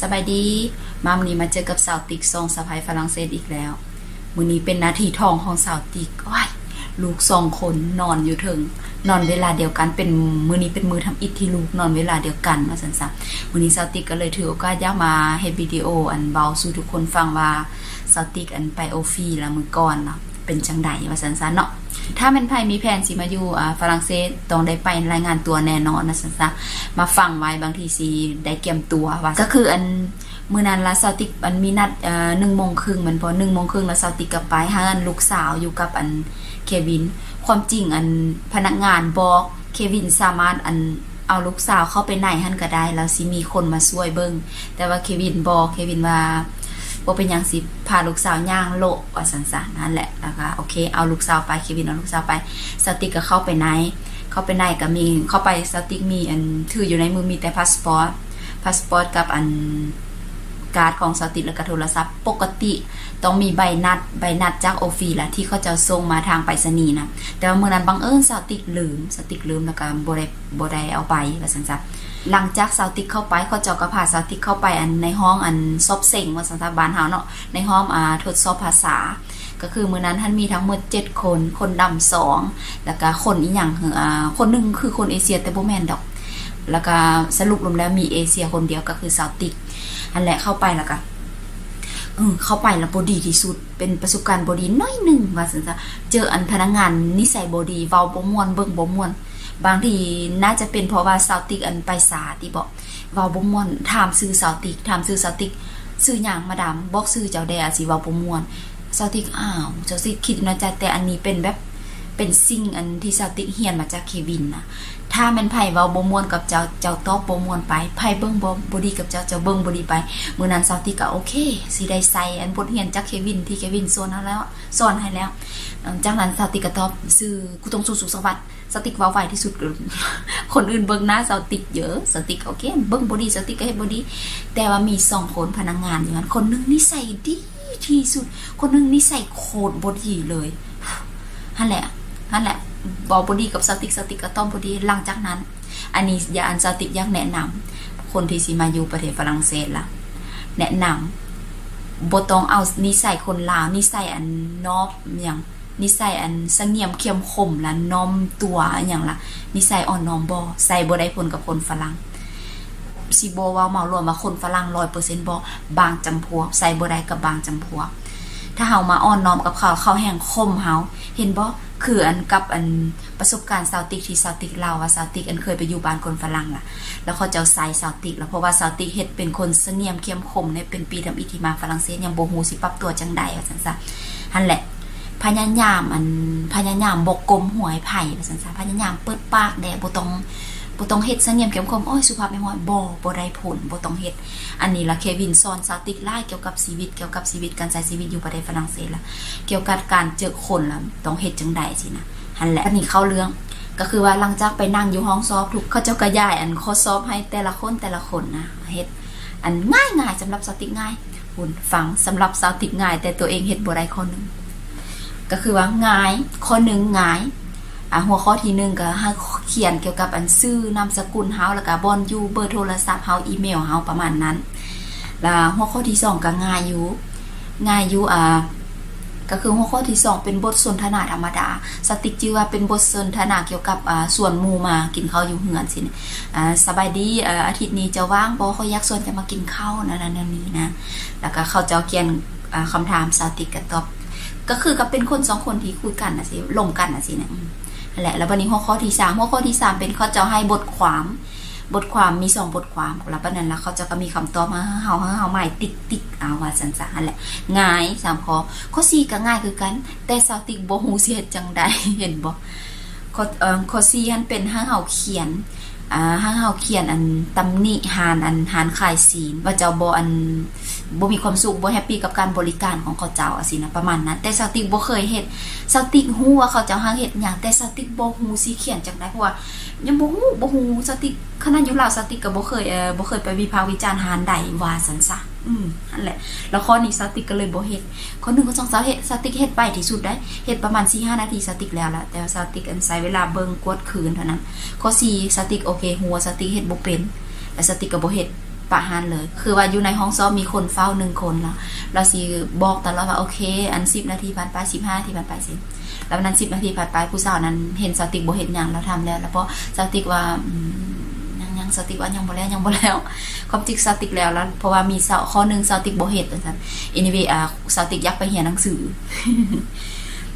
สบายดี มาวันนี้มาเจอกับสาวติ๊กซองสะพายฝรั่งเศสอีกแล้วมื้อนี้เป็นนาทีทองของสาวติ๊กว้ายลูกสองคนนอนอยู่ถึง นอนเวลาเดียวกันเป็นมื้อนี้เป็นมือทำอิฐที่ลูกนอนเวลาเดียวกันว่าซั่นซะมื้อนี้สาวติ๊กก็เลยถือโอกาสยากมาเฮ็ดวิดีโออันเบาสู่ทุกคนฟังว่าสาวติ๊กอันไปโอฟีละมื้อก่อนเนาะ เป็นจังไดว่าซั่นซะเนาะถ้าแม่นไผมีแผนสิมาอยู่อ่าฝรั่งเศสต้องได้ไปรายงานตัวแน่นอนนะซั่นซะมาฟังไว้บางทีสิได้เตรียมตัวว่าก็คืออันมื้อนั้นละซาวติกอันมีนัดเอ่อ1:30นแมันพอ1:30นแล้วซาวติกก็ไปหาอันลูกสาวอยู่กับอันเควิน ความจริงอันพนักงานบอกเควินสามารถอันเอาลูกสาวเข้าไปไหนหันก็ได้แล้วสิมีคนมาช่วยเบิ่งแต่ว่าเควินบอกเควินว่า บ่เป็นอยังสิพาลูกสาวย่างโลกว่าสันสนั่นแหละแล้วก็โอเคเอาลูกสาวไปเควินเอาลูกสาวไปสติกก็เข้าไปในเข้าไปในก็มีเข้าไปสติกมีอันถืออยู่ในมือมีแต่พาสปอร์ตพาสปอร์ตกับอัน การ์ดของสติแล้วก็โทรศัพท์ ปกติต้องมีใบนัดใบนัดจากโอฟีละที่เขาจะส่งมาทางไปรษณีย์นะแต่ว่าเมื่อนั้นบังเอิญสติลืมสติลืมแล้วก็บ่ได้บ่ได้เอาไปว่าซั่นจ้ะหลังจากสาวติกเข้าไปเขาเจ้าก็พาสาวติกเข้าไปอันในห้องอันซอบเซ็งว่าสันตาบานเฮาเนาะในห้องอ่าทดสอบภาษา ก็คือมื้อนั้นท่านมีทั้งหมด7คนคนดำสองแล้วก็คนอีหยังคืออคนหนึงคือคนเอเชียแต่บ่แม่นดอก แล้วก็สรุปรวมแล้วมีเอเชียคนเดียวก็คือสาวติกอันแหละเข้าไปแล้วก็เออเข้าไปแล้วบอดีที่สุด เป็นประสบการณ์บอดีน้อยหนึ่งว่าสันจะเจออันพนักงานนิสัยบอดีเว้าบ่มวนเบิ่งบ่มวน บางทีน่าจะเป็นเพราะว่าซาวติกอันไปสาที่บอกเว้าบ่มวนถามซื้อซาวติกถามซื้อซาวติกซื้อหยังมาดามบอกซื้อเจ้าแดอาสิเว้าบ่มวนซาวติกอ้าวเจ้าสิคิดนใจแต่อันนี้เป็นแบบ เป็นสิ่งอันที่ซาวติกเรียนมาจากเควินนะถ้าม่นไผเว้าบ่มวนกับเจ้าเจ้าตอบบ่มวนไปไผเบิ่งบ่บ่ดีกับเจ้าเจ้าเบิ่งบ่ดีไปมื้อนั้นซาวติกก็โอเคสิได้ใส่อันบทเรียนจากเควินที่เควินสอนเฮาแล้วสอนให้แล้วจากนั้นสติกก็ตอบซื้อกูต้องสู้สุขสวัสดิ์สติกว้าไวที่สุด คนอื่นเบิ่งหน้าสติกเยอะสติกโอเค เบิ่งบอดีสติกก็เฮ็ดบอดีแต่ว่ามีสองคนพนักงานอย่างนั้น คนหนึงนิสัยดีที่สุด คนหนึงนิสัยโคตรบอดีเลยนั่นแหละ นั่นแหละบอบอดีกับสติกสติกก็ต้องบอดีหลังจากนั้น อันนี้ยาอันสติกยากแนะนำคนที่สิมาอยู่ประเทศฝรั่งเศสล่ะแนะนำบ่ต้องเอานิสัยคนลาวนิสัยอันนอบอย่างนิสัยอันสงี่ยมเขียมคมละน้อมตัวอย่างละนิสัยอ่อนน้อมบ่ใส่บ่ได้ผลกับคนฝรั่งสิบว่าเหมารวมว่าคนฝรั่ง100%บ่บางจำพวกใส่บ่ได้กับบางจำพวกถ้าเฮามาอ่อนน้อมกับเขาเขาแห่งคมเฮาเห็นบ่ คืออันกับอันประสบการณ์ซาวติกที่ซาวติกเราว่าซาวติกอันเคยไปอยู่บ้านคนฝรั่งล่ะ แล้วเขาจะเอาใส่ซาวติกแล้วเพราะว่าซาวติกเฮ็ดเป็นคนเสนียมเข้มคมในเป็นปีทำอิทิมาฝรั่งเศสยังบ่ฮู้สิปรับตัวจังใดว่าซั่นซะหั่นแหละพยายามอันพยายามบกกลมหวยไผ่ว่าซั่นซะพยายามเปิดปากแดบ่ต้อง บ่ต้องเฮ็ดเสงี่ยมเข้มคมโอ้ยสุภาพไม่ฮอดบ่บ่ได้ผลบ่ต้องเฮ็ดอันนี้ละเควินสอนซาติกหลายเกี่ยวกับชีวิตเกี่ยวกับชีวิตการใช้ชีวิตอยู่ประเทศฝรั่งเศสละเกี่ยวกับการเจอคนละต้องเฮ็ดจังใดสินะหั่นแหละอันนี้เข้าเรื่องก็คือว่าหลังจากไปนั่งอยู่ห้องสอบทุกเขาเจ้าก็ย้ายอันข้อสอบให้แต่ละคนแต่ละคนนะเฮ็ดอันง่ายง่ายๆสำหรับสาติกง่ายคุณฟังสำหรับสาวติกง่าย แต่ตัวเองเฮ็ดบ่ได้ข้อหนึงก็คือว่าง่ายข้อหนึ่งง่าย อะหัวข้อที่หนึ่งก็ให้เขียนเกี่ยวกับอันชื่อนามสกุลเฮาแล้วก็บอนยูเบอร์โทรศัพท์เฮาอีเมลเฮาประมาณนั้นแล้วหัวข้อที่สองก็ง่ายอยู่ง่ายอยู่อ่าก็คือหัวข้อที่ 2 เป็นบทสนทนาธรรมดา สติกจือว่าเป็นบทสนทนาเกี่ยวกับอ่าส่วนมูมากินข้าวอยู่เฮือนสินอ่าสบายดีอ่าอาทิตย์นี้จะว่างบ่เขาอยากชวนจะมากินข้าวนั่นนั่นนี่นะ แล้วก็เขาจะเขียนอ่าคำถามสติกก็ตอบ ก็คือก็เป็นคนสองคนที่คุยกันนะสิลงกันนะสินะอืมนั่น แหละแล้ววันนี้หัวข้อที่3หัวข้อที่3เป็นเขาจะให้บทความบทความมีสองบทความแล้วปะนั้นแล้วเขาจะก็มีคำตอบมาเฮาเฮาใหม่ติ๊กติ๊กเอาว่าสันสานแหละง่ายสามข้อข้อสี่ก็ง่ายคือกัน แต่สาวติกบ่ฮู้สิเฮ็ดจังใดเห็นบ่ข้อเอ่อข้อสี่หันเป็นห้เฮาเขียน อ่าห้เฮาเขียนอันตำหนิหานอันหานขายศีลว่าเจ้าบ่อันบ่มีความสุขบ่แฮปปี้กับการบริการของเขาเจ้าอะสินะประมาณนั้น แต่สติกบ่เคยเฮ็ดสติกฮู้ว่าเขาเจ้าหาเฮ็ดหยังแต่สติกบ่ฮู้สิเขียนจังไดเพราะว่ายังบ่ฮู้บ่ฮู้สติกขนาดอยู่ลาวสติกก็บ่เคยเอ่อบ่เคยไปวิพากษ์วิจารณ์หานใดว่าซั่นซะ อืมนั่นแหละ แล้วข้อนี้สติกก็เลยโบเฮ็ดข้อหนึ่งก็2 3เฮ็ดสติกเฮ็ดไปที่สุดได้เฮ็ดประมาณ4-5นาทีสติกแล้วละแต่ว่าสติกอันใช้เวลาเบิ่งกวดคืนเท่านั้น ข้อ4สติกโอเค หัวสติกเฮ็ดบ่เป็นแล้วสติกก็บ่เฮ็ดปะหานเลย คือว่าอยู่ในห้องซ้อมมีคนเฝ้าหนึ่งคนแล้วเราสิบอกตลอดว่าโอเค อันสิบนาทีผ่านไปสิบห้านาทีผ่านไปสิแล้วนั้นสิบนาทีผ่านไปผู้สาวนั้นเห็นสติกบเห็นอย่างเราทำแล้ว แล้วเพราะสติกว่า สติกว่ายังบ่แล้วยังบ่แล้วความจริงสติกแล้วแล้วเพราะว่ามีเสาข้อหนึงสติกบ่เห็นว่าซั่น anyway อ่าสติกอยากไปเรียนหนังสือ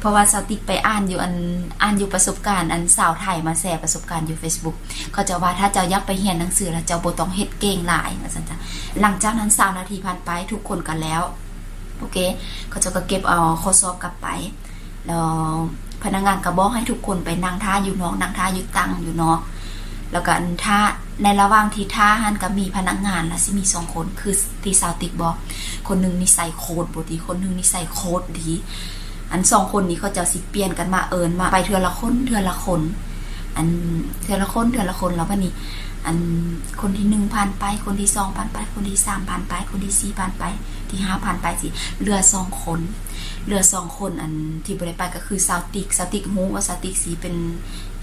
เพราะว่าสติกไปอ่านอยู่อันอ่านอยู่ประสบการณ์อันสาวไทยมาแชร์ประสบการณ์อยู่ Facebook เขาจะว่าถ้าเจ้าอยากไปเรียนหนังสือแล้วเจ้าบ่ต้องเฮ็ดเก่งหลายว่าซั่นจ้ะหลังจากนั้น3นาทีผ่านไปทุกคนกันแล้วโอเคเขาจะก็เก็บเอาข้อสอบกลับไปแล้วพนักงานก็บอกให้ทุกคนไปนั่งท่าอยู่นอกนั่งท่าอยู่ตั้งอยู่เนอก แล้วก็อันท่าในระหว่างที่ท่าหันก็มีพนักงานนะสิมีสองคนคือทีสาวติกบอกคนหนึงนิสัยโคตรบดีคนหนึงนิสัยโคตรดี อันสองคนนี้เขาจะสิเปลี่ยนกันมาเอิญมาไปเทือละคนเทือละคน อันเทือละคนเทือละคนแล้ววันนี้ อันคนที่หนึ่งผ่านไป คนที่สองผ่านไป คนที่สามผ่านไป คนที่สี่ผ่านไป ที่ห้าผ่านไปสิเหลือสองคนเหลือสองคนอันที่บริไปก็คือซาวติกซาวติกฮูว่าซาวติกสีเป็น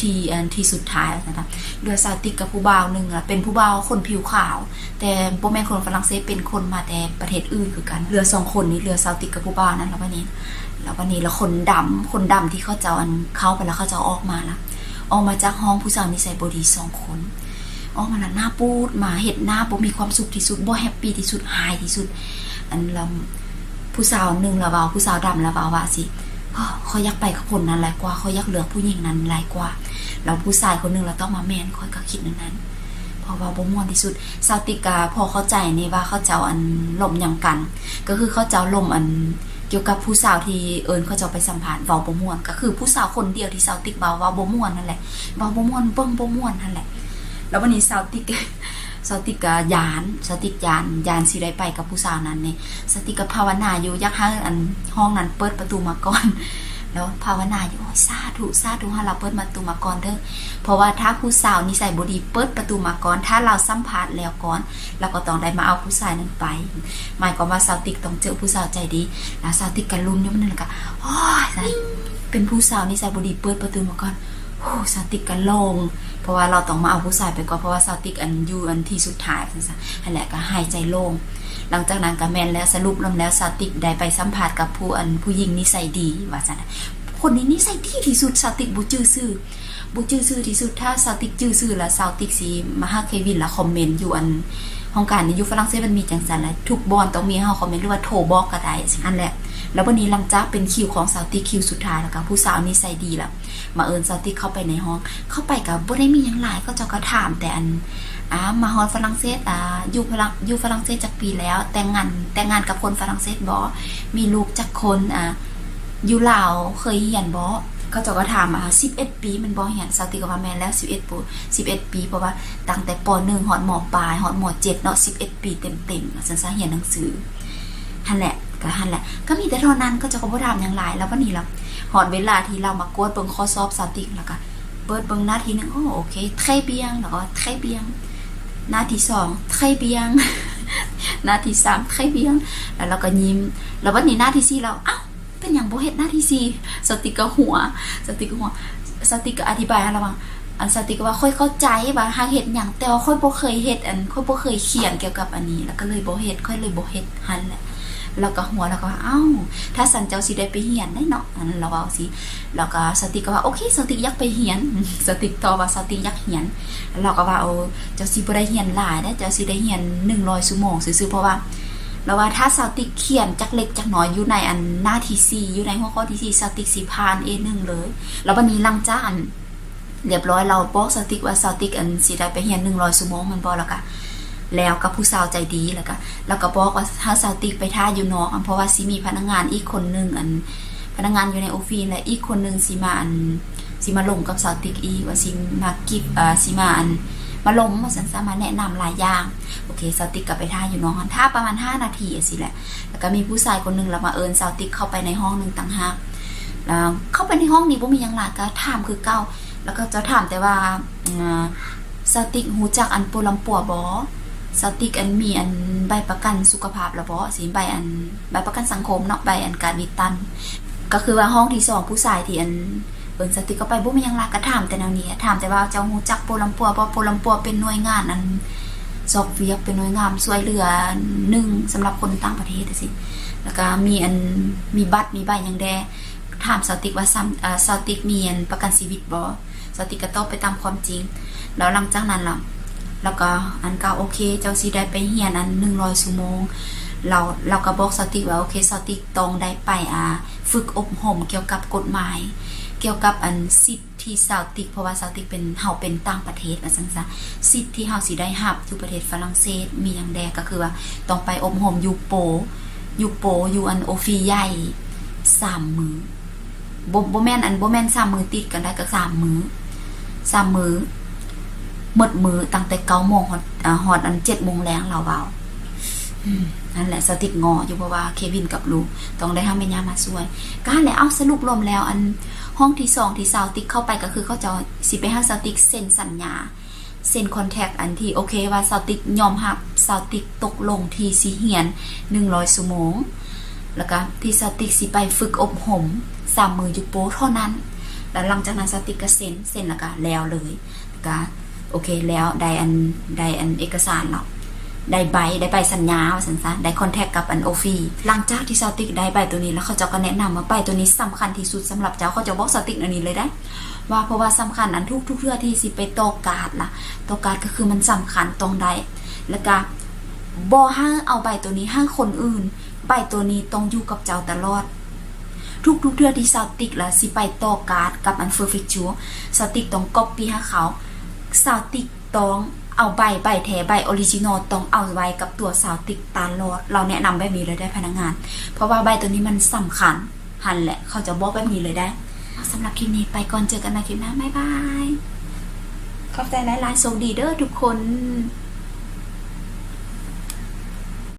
ที่อันที่สุดท้ายนะครับเหลือซาวติกกับผู้บ่าวหนึ่งอะเป็นผู้บ่าวคนผิวขาว แต่โบแมนคนฝรั่งเศสเป็นคนมาแต่ประเทศอื่นคือกันเหลือสองคนนี้เหลือซาวติกกับผู้บ่าวนั้นแล้ววันนี้แล้ววันนี้แล้วคนดำคนดำที่เขาจะอาอันเข้าไปแล้วเขาจะอออกมาละออกมาจากห้องผู้สาวนิสัยบดีสองคน อ๋อมาแล้วหน้าปูดมาเห็ดหน้าบ่มีความสุขที่สุดบ่แฮปปี้ที่สุดหายที่สุด อันเราผู้สาวหนึ่งละเบาผู้สาวดำละเบาว่าสิอ้อเขาอยากไปกับคนนั้นหลายกว่าเขาอยากเหลือผู้หญิงนั้นหลายกว่าแล้วผู้ชายคนหนึ่งเราต้องมาแมนคอยก็คิดนั้นนั้นเพราะว่าบ่ม่วนที่สุดซาวติกาพอเข้าใจนี่ว่าเขาเจ้าอันลมอย่างกัน ก็คือเขาเจ้าลมอันเกี่ยวกับผู้สาวที่เอิญเขาจะเอาไปสัมผัสเว้าบ่ม่วน ก็คือผู้สาวคนเดียวที่สาวติกเว้าว่าบ่ม่วนนั่นแหละเว้าบ่ม่วนเบิ่งบ่ม่วนนั่นแหละ แล้ววันนี้สาวติกสาวติกก็ยานสาวติกยานยานสิได้ไปกับผู้สาวนั้นเนี่ยสาวติกก็ภาวนาอยู่ยากให้อันห้องนั้นเปิดประตูมาก่อนแล้วภาวนาอยู่โอ้ยสาธุสาธุให้เราเปิดประตูมาก่อนเด้อเพราะว่าถ้าผู้สาวนิสัยบดีเปิดประตูมาก่อน ถ้าเราสัมผัสแล้วก่อน เราก็ต้องได้มาเอาผู้ชายนั้นไป หมายความว่าสาวติกต้องเจอผู้สาวใจดีแล้วสาวติกกันลุ้นอยู่มันนั่นละก็โอ้ยเป็นผู้สาวนิสัยบดีเปิดประตูมาก่อนโอ้สาวติกกันลง เพราะว่าเราต้องมาเอาผู้ชายไปก่อนเพราะว่าสาวติกอันยูอันที่สุดท้ายซั่นซะนั่นแหละก็หายใจโล่งหลังจากนั้นก็แมนแล้วสรุปลงแล้วสาวติกได้ไปสัมผัสกับผู้อันผู้หญิงนิสัยดีว่าซั่นคนนี้นิสัยดีที่สุดสาวติกบ่จื้อซื่อบ่จื้อซื่อที่สุดถ้าสาวติกจื้อซื่อแล้วสาวติกสิมาหาเควินแล้วคอมเมนต์อยู่อันห้องการในยุคฝรั่งเศสมันมีจังสันแหละทุกบอนต้องมีให้เฮาคอมเมนต์หรือว่าโทรบอกก็ได้อันแหละ แล้ววันนี้หลังจากเป็นคิวของสาวติกคิวสุดท้ายแล้วก็ผู้สาวนิสัยดีละมาเอิญสาวติกเข้าไปในห้อง เข้าไปกับบ่ได้มีหยังหลายก็เจะก็ถามแต่อันอ่ามาฮอดฝรั่งเศสอ่าอยู่ฝรั่งอยู่ฝรั่งเศสจักปีแล้ว แต่งงานแต่งงานกับคนฝรั่งเศสบ่มีลูกจักคนอ่าอยู่ลาวเคยเรียนบ่เขาเจะก็ถามอ่า11ปีมันบ่เรียนสาวติก็ว่าแม่แล้ว11ปี11ปีเพราะว่าตั้งแต่ป .1 ฮอดมอปลายฮอดม .7 เนาะ11ปีเต็มๆซั่นซะเรียนหนังสือหันแหละ ก็หันแหละ ก็มีแต่เท่านั้นก็จะก็บ่ถามอย่างหลายแล้ววันนี้เราหอดเวลาที่เรามากวดเบิ่งข้อสอบสติแล้วก็เปิดเบิ่งหน้าที่หนึงโอ้โอเคไทเบียงแล้วก็ไทเบียง หน้าที่สองไทเบียง หน้าที่สามไทเบียง แล้วเราก็ยิ้ม แล้ววันนี้หน้าที่สี่เราอ้าวเป็นอย่างโบเฮ็ดหน้าที่สี่สติก็หัว สติก็หัว สติก็อธิบายให้เราว่าอันสติก็ว่าค่อยเข้าใจว่าหาเฮ็ดหยังแต่ว่าค่อยบ่เคยเฮ็ดอันค่อยบ่เคยเขียนเกี่ยวกับอันนี้ แล้วก็เลยบ่เฮ็ดค่อยเลยบ่เฮ็ดหันแหละ แล้วก็หัวแล้วก็เอ้า ถ้าสันเจ้าสิได้ไปเฮียนได้เนาะอันเราเอาสิแล้วก็สติกก็ว่าโอเคสติกอยากไปเฮียน สติกตอว่าสติกอยากเฮียนเราก็ว่าเอาเจ้าสิบ่ได้เฮียนหลายได้เจ้าสิได้เฮียน100ชั่วโมงซื่อๆเพราะว่าแล้วว่าถ้าสติกเขียนจักเล็กจักน้อยอยู่ในอันหน้าที่4อยู่ในหัวข้อที่4สติกสิผ่าน A1 เลย แล้ววันนี้ลังจาอันเรียบร้อยเราบอกสติกว่าสติกอันสิได้ไปเฮียน100ชั่วโมงมันบ่แล้วก็ แล้วกับผู้สาวใจดีแล้วก็แล้วก็บอกว่าถ้าสาวติ๊กไปท่าอยู่นอกอันเพราะว่าสิมีพนักงานอีกคนหนึงอัน พนักงานอยู่ในออฟฟิศและอีกคนหนึงสิมาอันสิมาลงกับสาวติ๊กอีว่าสิมากิบอ่าสิมาอันมาลงมาสันสามาแนะนำหลายอย่างโอเคสาวติ๊กก็ไปท่าอยู่นอกท่าประมาณ 5 นาทีสิแหละแล้วก็มีผู้ชายคนหนึงแล้วมาเอิญสาวติ๊กเข้าไปในห้องหนึ่งต่างหากแล้วเข้าไปในห้องนี้บ่มียังหลายก็ถามคือเก่าแล้วก็จะถามแต่ว่าสาวติกฮู้จักอันโปลัมปัวบ่ สติกอันมีอันใบประกันสุขภาพแล้วบ่สิใบอันใบประกันสังคมเนาะใบอันการวิตัน ก็คือว่าห้องที่สองผู้ชายที่อันเบิ่งสติกก็ไปบ่มีหยังลากก็ถามแต่แนวนี้ถามแต่ว่าเจ้าฮู้จักโปลัมปัวบ่โปลัมปัวเป็นหน่วยงานอันซอกเวียกเป็นหน่วยงามช่วยเหลือหนึ่งสำหรับคนต่างประเทศจังซี่แล้วก็มีอันมีบัตรมีใบยังแดถามสติกว่าซ้ำอ่าสติกมีอันประกันชีวิตบ่สติกก็ตอบไปตามความจริง แล้วหลังจากนั้นล่ะ แล้วก็อันก็โอเค เจ้าสิได้ไปเรียนอัน100ชั่วโมง เราเราก็บอกสติกว่าโอเคสติกต้องได้ไปอ่าฝึกอบรมเกี่ยวกับกฎหมาย เกี่ยวกับอันสิทธิ์ที่สาวติกเพราะว่าสาวติกเป็นเฮาเป็นต่างประเทศว่าซั่นซะสิทธิ์ที่เฮาสิได้รับอยู่ประเทศฝรั่งเศสมีหยังแดก็คือว่าต้องไปอบรมอยู่โปอยู่โปอยู่อันโอฟีใหญ่สามมือบ่บ่แม่นอันบ่แม่นสามมือติดกันได้ก็สามมือสามมือ หมดมือตั้งแต่9โมงฮอดอ่าฮอดอัน7โมงแลงเราเว้านั่นแหละสติกงออยู่เพราะว่าเควินกับลูกต้องได้ห้ามแม่ย่ามาช่วยก็หั่นแหละเอาสรุปรวมแล้วอันห้องที่สองที่สาวติ๊กเข้าไปก็คือเขาจะสิไปห้าสาวติ๊กเซ็นสัญญาเซ็นคอนแทคอันที่โอเคว่าสาวติ๊กยอมรับสาวติ๊กตกลงที่สิเฮียน100ชั่วโมงแล้วก็ที่สาวติ๊กสิไปฝึกอบรมสามมืออยู่โป๊เท่านั้น แล้วหลังจากนั้นสาวติ๊กก็เซ็นเซ็นแล้วก็แล้วเลยก็ โอเคแล้วได้อันได้อันเอกสารแล้วได้ใบได้ใบสัญญาสันซะได้คอนแทคกับอันโอฟีหลังจากที่ซาติกได้ใบตัวนี้แล้วเขาจ้าก็แนะนำว่าใบตัวนี้สำคัญที่สุดสำหรับเจ้าเขาจะบอกซาติกอันนี้เลยได้ ว่าเพราะว่าสำคัญอันทุกทุกเทื่อที่สิไปตอกการ์ดล่ะตอกการ์ดก็คือมันสำคัญตรงใดแล้วก็บ่ห้างเอาใบตัวนี้ห้างคนอื่น ใบตัวนี้ต้องอยู่กับเจ้าตลอด ทุกทุกเทื่อที่ซาติกล่ะสิไปตอกการ์ดกับอันเฟอร์เฟกชัวซาติกต้องก๊อปปี้ให้เขา สาวติ๊กต้องเอาใบใบแท้ใบออริจินอลต้องเอาไว้กับตัวสาวติ๊กตาลอด เราแนะนำแบบนี้เลยได้พนักงาน เพราะว่าใบตัวนี้มันสำคัญหันแหละ เขาจะบอกแบบนี้เลยได้สำหรับคลิปนี้ไปก่อนเจอกันในคลิปหน้าบ๊ายบาย ขอบใจหลายๆโชคดีเด้อทุกคน